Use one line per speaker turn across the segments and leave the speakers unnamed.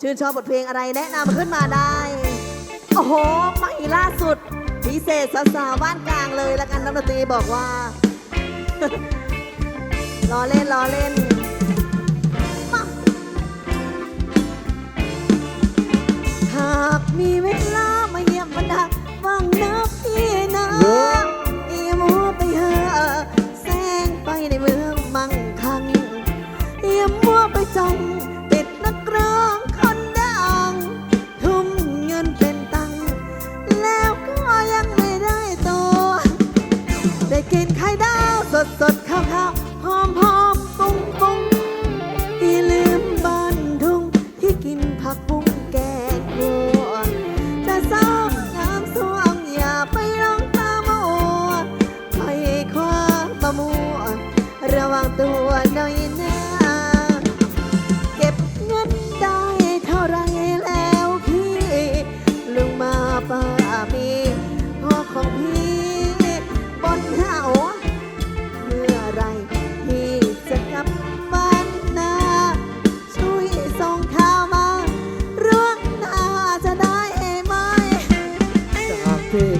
ชื่นชอบบทเพลงอะไรแนะนำขึ้นมาได้ โอ้โหใหม่ล่าสุด พิเศษสาวๆบ้านกลางเลยแล้วกันนักดนตรีบอกว่า ล้อเล่นล้อเล่นหากมีเวลามาเยี่ยมบรรดาฟังนักพี่นะอีโมไปหาแสงไปในเมืองมั่งคั่งเอี่ยมมัวไปจ้อง กินไข่ดาวสดสดข้าวข้าว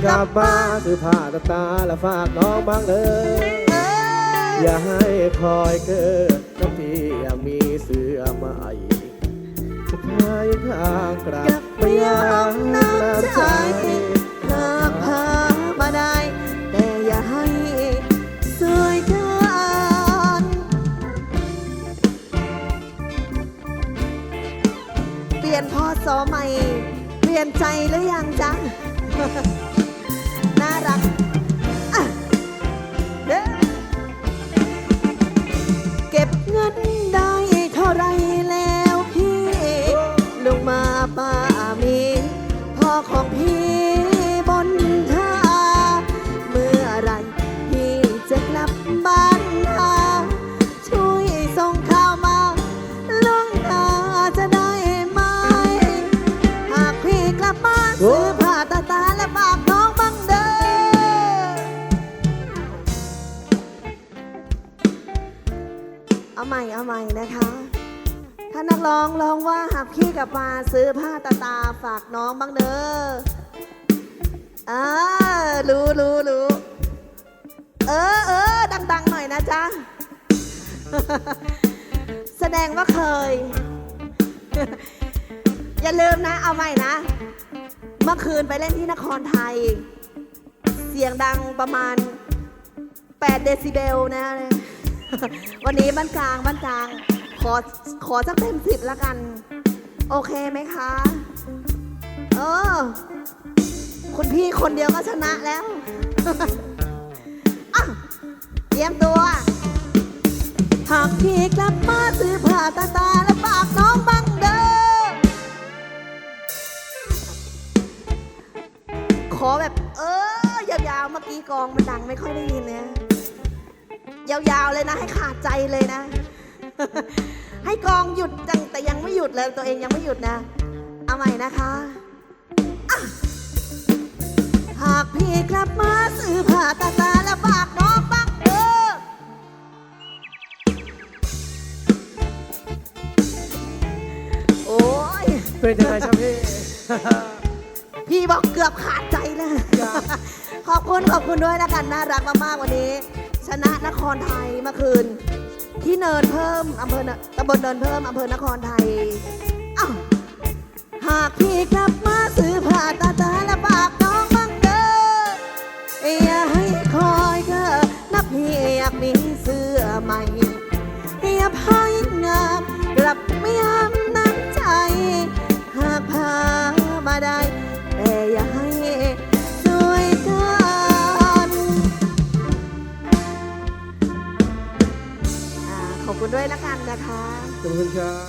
กลับมา
ซื้อผ้าตาตาและฝากน้องบ้างเด้อ
อย
อย่าให้คอยเกิดน้ำพี่ยังมีเสื้อใหม่จะพายทางกลั
กลั
บบ
ไปยอมน้ำใจหากพามาได้ แต่อย่าให้สวยเกินเปลี่ยนพ่อสอใหม่ เปลี่ยนใจหรือยังจ๊ะ เอาใหม่เอาใหม่นะคะ ถ้านักร้องร้องว่าหากพี่กลับมาซื้อผ้าตาตาฝากน้องบ้างเด้ออ่ารู้รู้รู้เออเออดังๆหน่อยนะจ๊ะ แสดงว่าเคย อย่าลืมนะ เอาใหม่นะ เมื่อคืนไปเล่นที่นครไทย เสียงดังประมาณ 8 เดซิเบลนะ วันนี้บ้านกลางบ้านกลาง ขอขอสักเต็มสิบละกัน โอเคไหมคะ เออ คุณพี่คนเดียวก็ชนะแล้วอะเตรียมตัว หากพี่กลับมาซื้อผ้าตาตาและฝากน้องบ้างเด้อขอแบบ เออ ยาวๆ เมื่อกี้กองมันดังไม่ค่อยได้ยินเนี่ย ยาวๆเลยนะ ให้ขาดใจเลยนะ ให้กองหยุดจังแต่ยังไม่หยุดเลยตัวเองยังไม่หยุดนะ เอาใหม่นะคะอะหากพี่กลับมาซื้อผ้าตาตาและฝากน้องบ้างเออโอ้ย
เป็นยังไงครับพี่
พี่บอกเกือบขาดใจนะ
ครับ
ขอบคุณขอบคุณด้วยนะกันน่ารักมากๆวันนี้ ชนะนครไทยเมื่อคืน ที่เนินเพิ่มอำเภอเนตำบลเนินเพิ่มอำเภอนครไทยอ้าวหากพี่กลับมาซื้อผ้าตาตาและฝากน้องบ้างเด้ออย่าให้คอยเธอนับพี่อยากมีเสื้อใหม่อย่าพายงามกลับไม่ ด้วยละกันนะคะ
ขอบคุณครับ